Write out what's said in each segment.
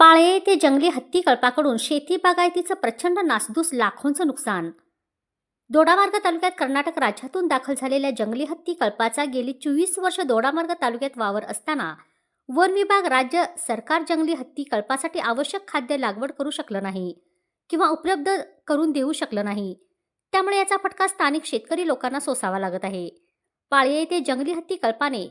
पाळे ते जंगली हत्ती कळपाकडून शेती बागायतीचं प्रचंड नासधूस लाखोंचं नुकसान. दोडामार्ग तालुक्यात कर्नाटक राज्यातून दाखल झालेल्या जंगली हत्ती कळपाचा गेली चोवीस वर्ष दोडामार्ग तालुक्यात वावर असताना वन विभाग राज्य सरकार जंगली हत्ती कळपासाठी आवश्यक खाद्य लागवड करू शकलं नाही किंवा उपलब्ध करून देऊ शकलं नाही. त्यामुळे याचा फटका स्थानिक शेतकरी लोकांना सोसावा लागत आहे. पाळी येथे जंगली हत्ती कल्पाने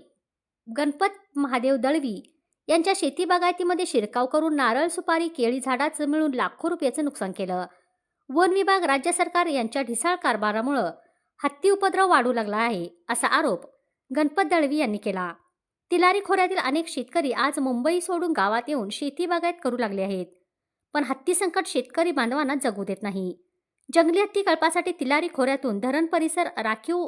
गणपत महादेव दळवी यांच्या शेती बागायतीमध्ये शिरकाव करून नारळ सुपारी केळी झाडाचं मिळून लाखो रुपयाचं नुकसान केलं. वन विभाग राज्य सरकार यांच्या ढिसाळ कारभारामुळं हत्ती उपद्रव वाढू लागला आहे असा आरोप गणपत दळवी यांनी केला. तिलारी खोऱ्यातील अनेक शेतकरी आज मुंबई सोडून गावात येऊन शेती बागायत करू लागले आहेत पण हत्ती संकट शेतकरी बांधवांना जगू देत नाही. जंगली हत्ती कळपासाठी तिलारी खोऱ्यातून धरण परिसर राखीव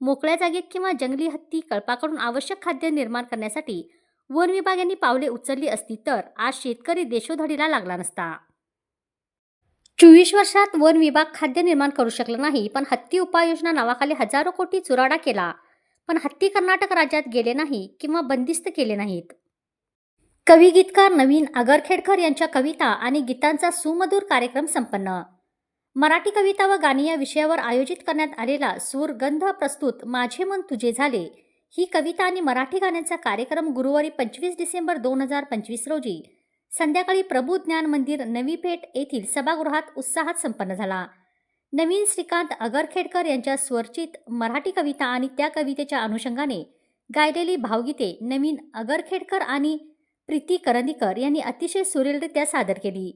मोकळ्या जागेत किंवा जंगली हत्ती कळपाकडून आवश्यक खाद्य निर्माण करण्यासाठी वन विभाग यांनी पावले उचलली असती तर आज शेतकरी देशोधडीला लागला नसता. चोवीस वर्षात वन विभाग खाद्य निर्माण करू शकला नाही पण हत्ती उपाययोजना नावाखाली हजारो कोटी चुराडा केला. पण हत्ती कर्नाटक राज्यात गेले नाही किंवा बंदिस्त केले नाहीत. कवी गीतकार नवीन आगरखेडकर यांच्या कविता आणि गीतांचा सुमधूर कार्यक्रम संपन्न. मराठी कविता व गाणी या विषयावर आयोजित करण्यात आलेला सूरगंध प्रस्तुत माझे मन तुझे झाले ही कविता आणि मराठी गाण्यांचा कार्यक्रम गुरुवारी पंचवीस डिसेंबर दोन हजार पंचवीस रोजी. संध्याकाळी प्रभू ज्ञान मंदिर नवी पेठ येथील सभागृहात उत्साहात संपन्न झाला. नवीन श्रीकांत अगरखेडकर यांच्या स्वरचित मराठी कविता आणि त्या कवितेच्या अनुषंगाने गायलेली भावगीते नवीन अगरखेडकर आणि प्रीती करंदीकर यांनी अतिशय सुरेलरित्या सादर केली.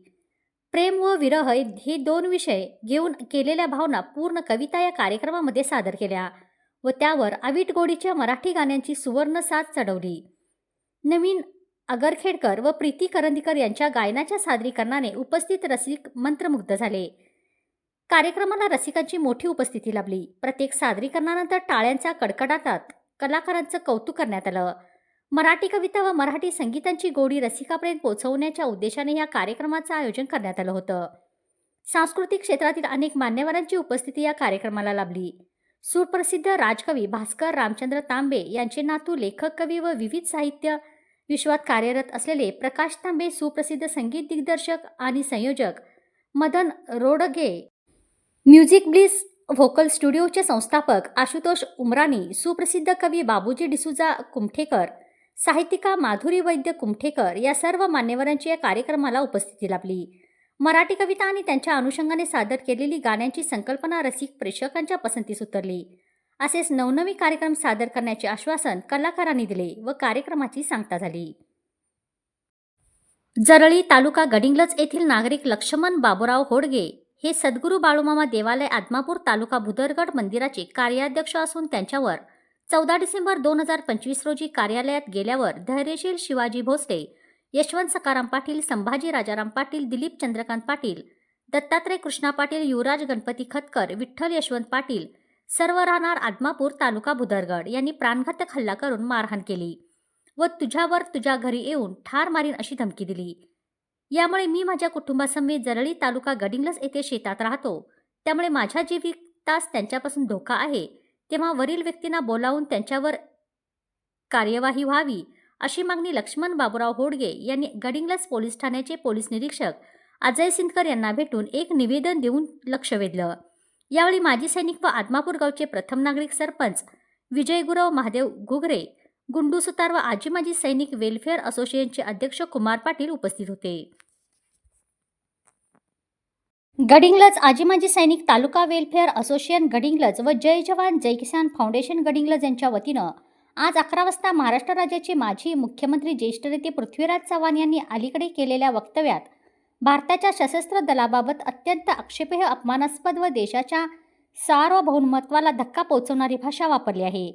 प्रेम व विरह हे दोन विषय घेऊन केलेल्या भावना पूर्ण कविता या कार्यक्रमामध्ये सादर केल्या. व त्यावर आवीट गोडीच्या मराठी गाण्यांची सुवर्ण साथ चढवली. नवीन अगरखेडकर व प्रीती करंदीकर यांच्या गायनाच्या सादरीकरणाने उपस्थित रसिक मंत्रमुग्ध झाले. कार्यक्रमाला रसिकांची मोठी उपस्थिती लाभली. प्रत्येक सादरीकरणानंतर टाळ्यांच्या कडकडाटात कलाकारांचं कौतुक करण्यात आलं. मराठी कविता व मराठी संगीतांची गोडी रसिकापर्यंत पोहोचवण्याच्या उद्देशाने या कार्यक्रमाचं आयोजन करण्यात आलं होतं. सांस्कृतिक क्षेत्रातील अनेक मान्यवरांची उपस्थिती या कार्यक्रमाला लाभली. सुप्रसिद्ध राजकवी भास्कर रामचंद्र तांबे यांचे नातू लेखक कवी व विविध साहित्य विश्वात कार्यरत असलेले प्रकाश तांबे सुप्रसिद्ध संगीत दिग्दर्शक आणि संयोजक Madan Rodge. Music Bliss Vocal स्टुडिओचे संस्थापक आशुतोष उमराणी सुप्रसिद्ध कवी बाबूजी डिसुजा कुमठेकर साहित्यिका माधुरी वैद्य कुमठेकर या सर्व मान्यवरांची या कार्यक्रमाला उपस्थिती लाभली. मराठी कविता आणि त्यांच्या अनुषंगाने सादर केलेली गाण्यांची संकल्पना रसिक प्रेक्षकांच्या पसंतीस उतरली. असेच नवनवी कार्यक्रम सादर करण्याचे आश्वासन कलाकारांनी दिले व कार्यक्रमाची सांगता झाली. जरळी तालुका गडिंगलज येथील नागरिक लक्ष्मण बाबूराव होडगे हे सद्गुरू बाळूमामा देवालय आदमापूर तालुका भुदरगड मंदिराचे कार्याध्यक्ष असून त्यांच्यावर चौदा डिसेंबर दोन हजार पंचवीस रोजी कार्यालयात गेल्यावर धैर्यशील शिवाजी भोसले यशवंत सकाराम पाटील संभाजी राजाराम पाटील दिलीप चंद्रकांत पाटील दत्तात्रय कृष्णा पाटील युवराज गणपती खतकर विठ्ठल यशवंत पाटील सर्व राहणार आदमापूर तालुका भुदरगड यांनी प्राणघातक हल्ला करून मारहाण केली व तुझ्यावर तुझ्या घरी येऊन ठार मारीन अशी धमकी दिली. यामुळे मी माझ्या कुटुंबासमेत जरळी तालुका गडिंगलस येथे शेतात राहतो. त्यामुळे माझ्या जीवितास त्यांच्यापासून धोका आहे. तेव्हा वरील व्यक्तींना बोलावून त्यांच्यावर कार्यवाही व्हावी. अशी मागणी लक्ष्मण बाबूराव होडगे यांनी गडिंग्लस पोलीस ठाण्याचे पोलीस निरीक्षक अजय सिंदकर यांना भेटून एक निवेदन देऊन लक्ष वेधलं. यावेळी माजी सैनिक व आदमापूर गावचे प्रथम नागरिक सरपंच विजयगुरव महादेव घुगरे गुंडू सुतार व आजी माजी सैनिक वेलफेअर असोसिएशनचे अध्यक्ष कुमार पाटील उपस्थित होते. गडिंग्लज आजी माजी सैनिक तालुका वेलफेअर असोसिएशन गडिंग्लज व जय जवान जय किसान फाउंडेशन गडिंग्लज यांच्या वतीनं आज अकरा वाजता महाराष्ट्र राज्याचे माजी मुख्यमंत्री ज्येष्ठ नेते पृथ्वीराज चव्हाण यांनी अलीकडे केलेल्या वक्तव्यात भारताच्या सशस्त्र दलाबाबत अत्यंत आक्षेपेह अपमानास्पद व देशाच्या सार्वभौमत्वाला धक्का पोहोचवणारी भाषा वापरली आहे.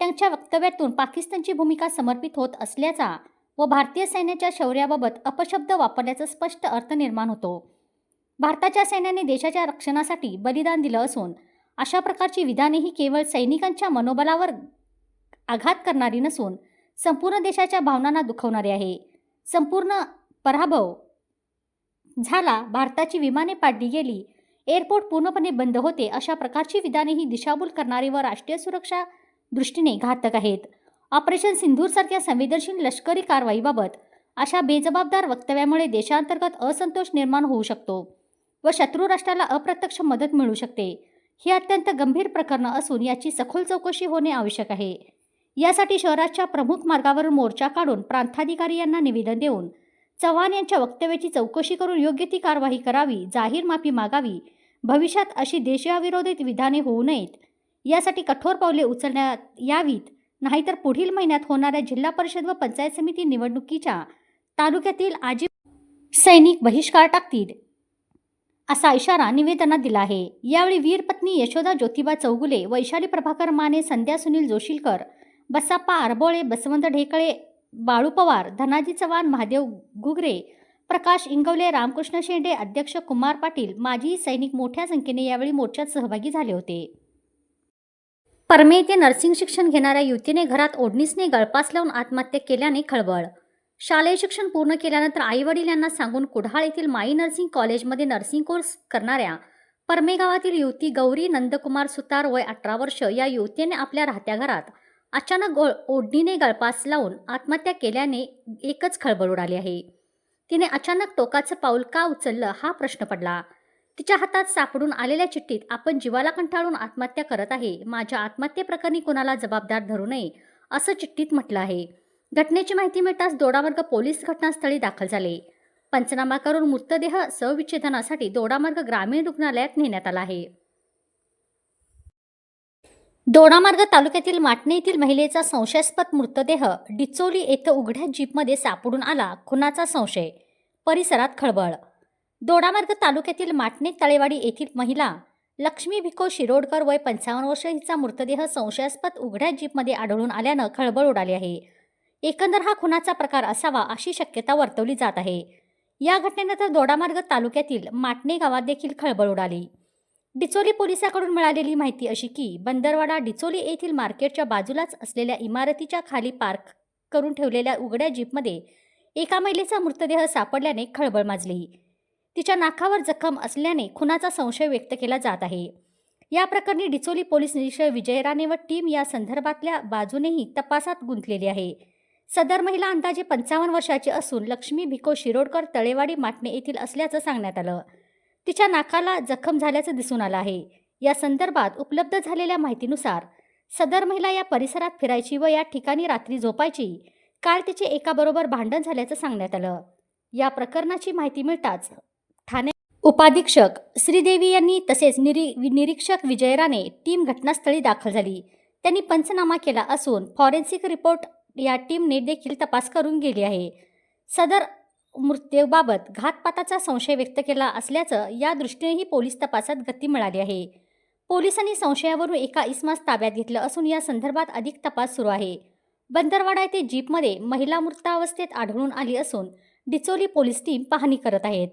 त्यांच्या वक्तव्यातून पाकिस्तानची भूमिका समर्पित होत असल्याचा व भारतीय सैन्याच्या शौर्याबाबत अपशब्द वापरल्याचा स्पष्ट अर्थ निर्माण होतो. भारताच्या सैन्याने देशाच्या रक्षणासाठी बलिदान दिलं असून अशा प्रकारची विधाने ही केवळ सैनिकांच्या मनोबलावर आघात करणारी नसून संपूर्ण देशाच्या भावनांना दुखवणारी आहे. संपूर्ण पराभव झाला भारताची विमाने पाडली गेली एअरपोर्ट पूर्णपणे बंद होते अशा प्रकारची विधाने ही दिशाभूल करणारी व राष्ट्रीय सुरक्षा दृष्टीने घातक आहेत. ऑपरेशन सिंधूरसारख्या संवेदनशील लष्करी कारवाईबाबत अशा बेजबाबदार वक्तव्यामुळे देशांतर्गत असंतोष निर्माण होऊ शकतो व शत्रू राष्ट्राला अप्रत्यक्ष मदत मिळू शकते. ही अत्यंत गंभीर प्रकरणं असून याची सखोल चौकशी होणे आवश्यक आहे. यासाठी शहराच्या प्रमुख मार्गावर मोर्चा काढून प्रांताधिकारी यांना निवेदन देऊन चव्हाण यांच्या वक्तव्याची चौकशी करून योग्य ती कारवाई करावी जाहीर माफी मागावी भविष्यात अशी देशाविरोधित विधाने होऊ नयेत यासाठी कठोर पावले उचलण्यात यावीत नाहीतर पुढील महिन्यात होणाऱ्या जिल्हा परिषद व पंचायत समिती निवडणुकीच्या तालुक्यातील आजी सैनिक बहिष्कार टाकतील असा इशारा निवेदनात दिला आहे. यावेळी वीरपत्नी यशोदा ज्योतिबा चौगुले वैशाली प्रभाकर माने संध्या सुनील जोशीलकर बसाप्पा आरबोळे बसवंत ढेकळे बाळू पवार धनाजी चव्हाण महादेव घुगरे प्रकाश इंगवले रामकृष्ण शेंडे अध्यक्ष कुमार पाटील माजी सैनिक मोठ्या संख्येने यावेळी मोर्चात सहभागी झाले होते. परमे येथे नर्सिंग शिक्षण घेणाऱ्या युवतीने घरात ओढणीसने गळपास लावून आत्महत्या केल्याने खळबळ. शालेय शिक्षण पूर्ण केल्यानंतर आईवडील यांना सांगून कुढाळ येथील माई नर्सिंग कॉलेजमध्ये नर्सिंग कोर्स करणाऱ्या परमे गावातील युवती गौरी नंदकुमार सुतार वय अठरा वर्ष या युवतीने आपल्या राहत्या घरात अचानक गो ओढणीने गळपास लावून आत्महत्या केल्याने एकच खळबळ उडाली आहे. तिने अचानक टोकाचं पाऊल का उचललं हा प्रश्न पडला. तिच्या हातात सापडून आलेल्या चिठ्ठीत आपण जीवाला कंटाळून आत्महत्या करत आहे माझ्या आत्महत्येप्रकरणी कुणाला जबाबदार धरू नये असं चिठ्ठीत म्हटलं आहे. घटनेची माहिती मिळताच दोडामार्ग पोलीस घटनास्थळी दाखल झाले. पंचनामा करून मृतदेह सविच्छेदनासाठी दोडामार्ग ग्रामीण रुग्णालयात नेण्यात आला आहे. दोडामार्ग तालुक्यातील माटणे येथील महिलेचा संशयास्पद मृतदेह डिचोली येथे उघड्या जीपमध्ये सापडून आला. खुनाचा संशय. परिसरात खळबळ. दोडामार्ग तालुक्यातील माटणे तळेवाडी येथील महिला लक्ष्मी भिको शिरोडकर वय पंचावन्न वर्ष हिचा मृतदेह संशयास्पद उघड्या जीपमध्ये आढळून आल्यानं खळबळ उडाली आहे. एकंदर हा खुनाचा प्रकार असावा अशी शक्यता वर्तवली जात आहे. या घटनेनंतर दोडामार्ग तालुक्यातील माटणे गावात देखील खळबळ उडाली. डिचोली पोलिसाकडून मिळालेली माहिती अशी की बंदरवाडा डिचोली येथील मार्केटच्या बाजूलाच असलेल्या इमारतीच्या खाली पार्क करून ठेवलेल्या उघड्या जीपमध्ये एका महिलेचा मृतदेह सापडल्याने खळबळ माजली तिच्या नाकावर जखम असल्याने खुनाचा संशय व्यक्त केला जात आहे. या प्रकरणी डिचोली पोलीस निरीक्षक विजय राणे व टीम या संदर्भातल्या बाजूनेही तपासात गुंतलेली आहे. सदर महिला अंदाजे पंचावन्न वर्षाची असून लक्ष्मी भिको शिरोडकर तळेवाडी माटणे येथील असल्याचं सांगण्यात आलं. तिच्या नाकाला जखम झाल्याचं दिसून आलं आहे. या संदर्भात उपलब्ध झालेल्या माहितीनुसार सदर महिला या परिसरात फिरायची व या ठिकाणी रात्री झोपायची काल तिचे एकाबरोबर भांडण झाल्याचं सांगण्यात आलं. या प्रकरणाची माहिती मिळताच ठाणे उपाधीक्षक श्रीदेवी यांनी तसेच निरी निरीक्षक विजय राणे टीम घटनास्थळी दाखल झाली. त्यांनी पंचनामा केला असून फॉरेन्सिक रिपोर्ट या टीमने देखील तपास करून गेली आहे. सदर मृत्यूबाबत घातपाताचा संशय व्यक्त केला असल्याचं या दृष्टीनेही पोलीस तपासात गती मिळाली आहे. पोलिसांनी संशयावरून एका इस्मास ताब्यात घेतलं असून या संदर्भात अधिक तपास सुरू आहे. बंदरवाडा येथे जीपमध्ये महिला मृतावस्थेत आढळून आली असून डिचोली पोलीस टीम पाहणी करत आहेत.